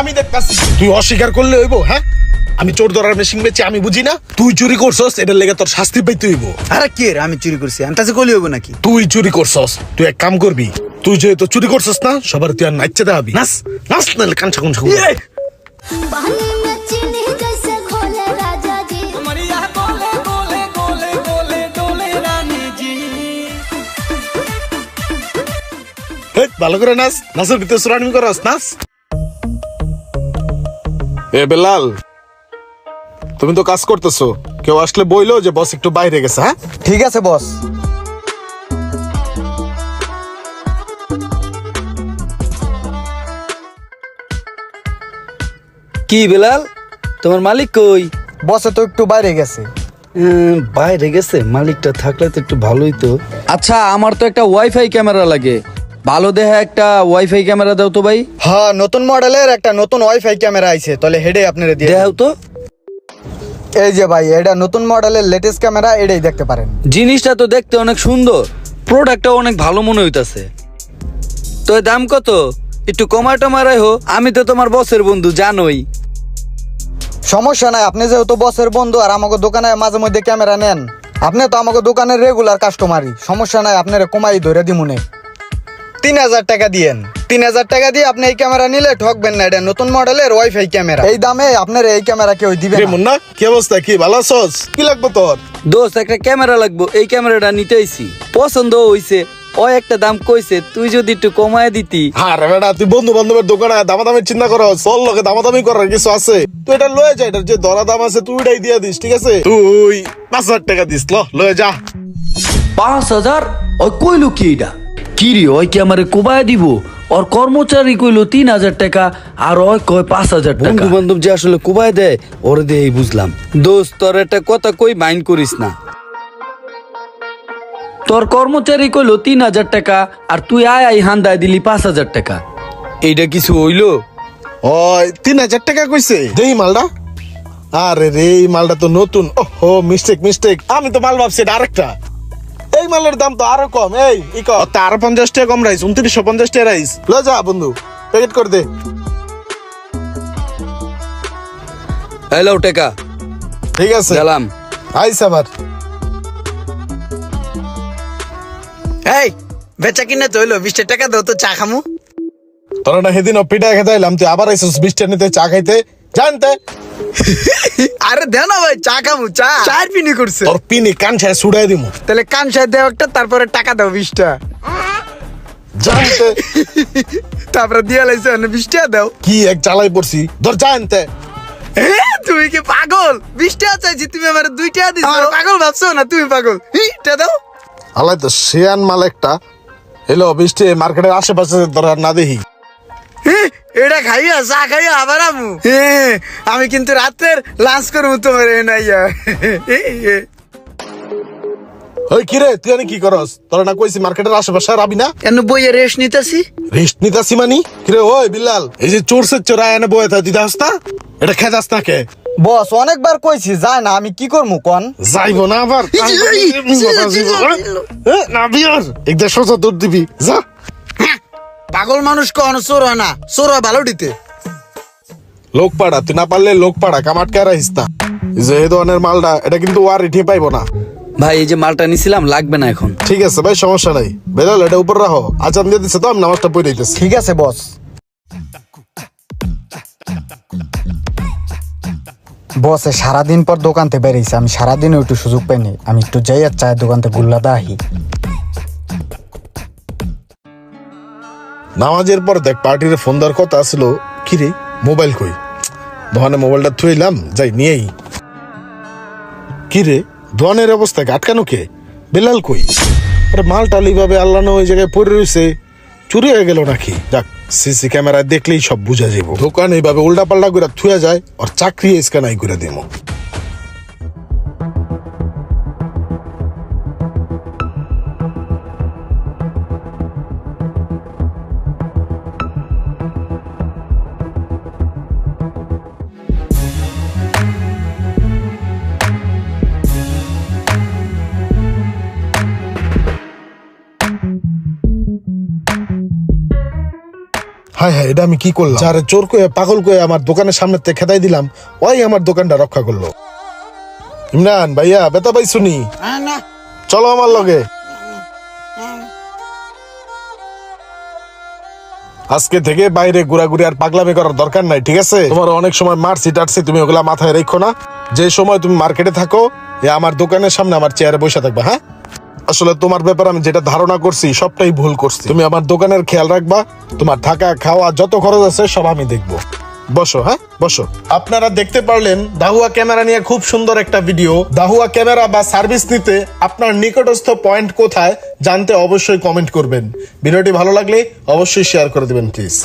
আমি তুই অস্বীকার করলে হইব হ্যাঁ? আমি চোর ধরার মেশিন আমি বুঝি না। তুই চুরি করছস এটার লেগে তোর শাস্তি পাইতে হইব। আরে রে আমি চুরি করছি আমি তাছে হইব নাকি? তুই চুরি করছস তুই এক কাম করবি তুই চুরি করছস না সবার তুই আর দেখাবি কান ছাকুন ছাকুন। ইয়ে! ভালো করে নাচ নাচের ভিতরে সুরানি করস নাচ। এ বেলাল তুমি তো কাজ করতেছো। কেউ আসলে বইলো যে বস একটু বাইরে গেছে হ্যাঁ? ঠিক আছে বস। কি বেলাল তোমার মালিক কই? বসে তো একটু বাইরে গেছে। উম, বাইরে গেছে? মালিকটা থাকলে তো একটু ভালোই তো। আচ্ছা আমার তো একটা ওয়াইফাই ক্যামেরা লাগে। ভালো দেখা একটা ওয়াইফাই ক্যামেরা দাও তো ভাই। হ্যাঁ নতুন মডেলের একটা নতুন ওয়াইফাই ক্যামেরা আইছে। তাহলে হেডে আপনারা দিয়ে দেখাও তো। এই যে ভাই এটা নতুন মডেলের লেটেস্ট ক্যামেরা এটাই দেখতে পারেন। জিনিসটা তো দেখতে অনেক সুন্দর। প্রোডাক্টটা অনেক ভালো মনে হইতাছে। তো এর দাম কত? একটু কমায় টমারাই হো আমি তো তোমার বসের বন্ধু জানোই। সমস্যা নাই আপনি যেহেতু বসের বন্ধু আর আমাকে দোকানে মাঝে মধ্যে ক্যামেরা নেন আপনি তো আমাকে দোকানের রেগুলার কাস্টমারই সমস্যা নাই আপনারা কমাই ধরে দিমুনে। তিন হাজার টাকা দিয়েন। তিন হাজার টাকা দিয়ে আপনি এই ক্যামেরা নিলে ঠকবেন না এটা নতুন মডেলের ওয়াইফাই ক্যামেরা। এই দামে আপনার এই ক্যামেরা কেউ দিবে রে না। মুন্না কি অবস্থা? কি ভালো আছস? কি লাগবে তোর? দোস্ত একটা ক্যামেরা লাগবো এই ক্যামেরাটা নিতে আইছি। পছন্দ হইছে ও একটা দাম কইছে তুই যদি একটু কমায় দিতি। আরে বেটা তুই বন্ধু বান্ধবের দোকানে দামাদামি চিন্তা করো চল লোকে দামাদামি করার কিছু আছে। তুই এটা লয়ে যা এটার যে দরা দাম আছে তুই এটাই দিয়ে দিস ঠিক আছে? তুই পাঁচ হাজার টাকা দিস ল লয়ে যা। পাঁচ হাজার? ওই কইলো কি এটা? কি রে ওই কি আমারে কোবায় দিব? ওর কর্মচারী কইলো তিন হাজার টাকা আর ওই কয় পাঁচ হাজার বন্ধু বান্ধব যে আসলে কোবায় দেয় ওরে দিয়ে বুঝলাম। দোস্ত তোর একটা কথা কই মাইন্ড করিস না। তোর কর্মচারী কইলো তিন হাজার টাকা আর তুই আয় আই হান্দায় দিলি পাঁচ হাজার টাকা। এইটা কিছু হইল? ওই তিন হাজার টাকা কইছে? দেই মালটা। আরে রে এই মালটা তো নতুন। ওহো মিস্টেক মিস্টেক আমি তো মাল ভাবছি এটা আরেকটা। এই মালের দাম তো আরও কম এই ই তা আরও পঞ্চাশ টাকা কম রাইস উনত্রিশশো পঞ্চাশ টাকা রাইস। ল যা বন্ধু প্যাকেট করে দে। হ্যালো টাকা। ঠিক আছে। গেলাম। আইস আবার। এই বেচা কিনে তো হইল বিশটা টাকা দাও তো চা খামু। তোরা না সেদিন পিঠা খেতে এলাম তুই আবার আইসিস বিশ টাকা নিতে চা খাইতে। জানতে? আরে দেও না ভাই চা খাব চা। চার পিনি করছে। তোর পিনি কান ছায় ছুড়াই দিমু। তাহলে কান সাহেব দেও একটা তারপরে টাকা দাও বিশটা। জানতে তারপরে দিয়ে লাইছে বিশ টাকা দাও। কি এক চালাই পড়ছি? ধর জানতে এ, তুমি কি পাগল? বিশ টাকা চাইছি তুমি আমার দুই টাকা দিছো পাগল ভাবছ না তুমি পাগল? হি, টা দাও। আলাই তো শেয়ান মাল একটা। এলো বৃষ্টি মার্কেটের আশেপাশে ধর না দেখি। হি, এটা খাইয়া চা খাইয়া আবার আমু। আমি কিন্তু রাতের লাঞ্চ করব তোমার এ নাইয়া। ওই কিরে তুই আমি কি করস? তোর না কইছি মার্কেটের আশেপাশে আর না? কেন বইয়ে রেস্ট নিতেছি? রেস্ট নিতাছি মানি? কিরে ওই বিল্লাল এই যে চোর সে চোরা এনে বয়ে থাকে তুই দাস না? এটা খেয়ে দাস না কে? বস অনেকবার কইছি যায় না আমি কি করব কন? যাইবো না আবার। না বিয়ার একদম সোজা দৌড় দিবি। যা। পাগল মানুষ কখনো চোর হয় না। চোর হয় ভালো দিতে লোক পাড়া তুই না পারলে লোক পাড়া কামাট কে রাখিস না যে এই ধরনের মালটা এটা কিন্তু ওয়ার রিঠে পাইবো না। ভাই এই যে মালটা নিছিলাম লাগবে না এখন। ঠিক আছে ভাই সমস্যা নাই। বেলাল এটা উপর রাখো। আজান দিয়ে দিচ্ছে তো আমি নামাজটা পড়ে দিতেছি। ঠিক আছে বস বসে সারাদিন পর দোকানতে বেরিয়েছে। আমি সারাদিনও একটু সুযোগ পাইনি। আমি একটু যাই আর চায়ের দোকানতে গুল্লাদা আহি। নামাজের পর দেখ, পার্টির ফোন দেওয়ার কথা আসলো কি রে? মোবাইল কই? দোকানে মোবাইলটা থুইলাম যাই, নিয়েই। কি রে? দোকানের অবস্থা, আটকানো কে? বেলাল কই? আরে মালটাল এইভাবে আল্লাহ না ওই জায়গায় পড়ে রয়েছে। চুরি হয়ে গেল নাকি? যাক, সিসি ক্যামেরায় দেখলেই সব বুঝা যাব দোকান এইভাবে উল্টা পাল্টা করে থুয়া যায়, আর চাকরি স্ক্যানাই করে দেবো হায় হায় এটা আমি কি করলাম? যারে চোর কয়ে পাগল কয়ে আমার দোকানের সামনে থেকে খেদাই দিলাম ওই আমার দোকানটা রক্ষা করল। ইমরান ভাইয়া বেতা পাই শুনি চলো আমার লগে। আজকে থেকে বাইরে ঘোরাঘুরি আর পাগলামি করার দরকার নাই ঠিক আছে? তোমার অনেক সময় মারছি টাটছি তুমি ওগুলা মাথায় রেখো না। যে সময় তুমি মার্কেটে থাকো এ আমার দোকানের সামনে আমার চেয়ারে বসে থাকবা হ্যাঁ? আসলে তোমার ব্যাপারে আমি যেটা ধারণা করছি, সবটাই ভুল করছি। তুমি আমার দোকানের খেয়াল রাখবা, তোমার থাকা, খাওয়া, যত খরচ আছে, সব আমি দেখব। বসো হ্যাঁ? বসো। আপনারা দেখতে পারলেন, দাহুয়া ক্যামেরা নিয়ে খুব সুন্দর একটা ভিডিও। দাহুয়া ক্যামেরা বা সার্ভিস নিতে আপনার নিকটস্থ পয়েন্ট কোথায়, জানতে অবশ্যই কমেন্ট করবেন। ভিডিওটি ভালো লাগলে অবশ্যই শেয়ার করে দিবেন, প্লিজ।